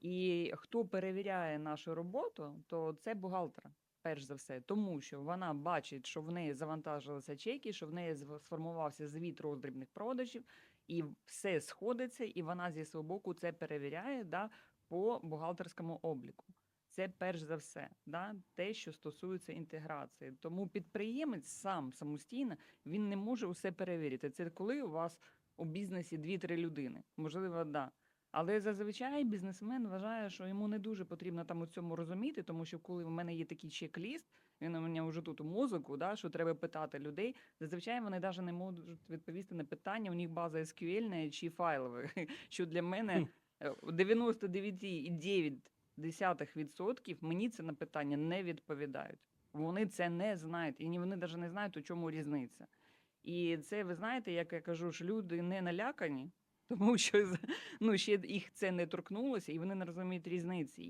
І хто перевіряє нашу роботу, то це бухгалтер, перш за все, тому що вона бачить, що в неї завантажилися чеки, що в неї сформувався звіт роздрібних продажів, і все сходиться, і вона зі свого боку це перевіряє да, по бухгалтерському обліку. Це перш за все, да, те, що стосується інтеграції. Тому підприємець сам самостійно він не може усе перевірити. Це коли у вас у бізнесі 2-3 людини. Можливо, да. Але зазвичай бізнесмен вважає, що йому не дуже потрібно там у цьому розуміти, тому що коли в мене є такий чек-ліст, він у мене вже тут у мозоку, да, що треба питати людей. Зазвичай вони навіть не можуть відповісти на питання, у них база SQL чи файлова, що для мене е, 99,9% мені це на питання не відповідають. Вони це не знають, і ні- вони навіть не знають, у чому різниця. І це, ви знаєте, як я кажу, що люди не налякані, тому що ну, ще їх це не торкнулося, і вони не розуміють різниці.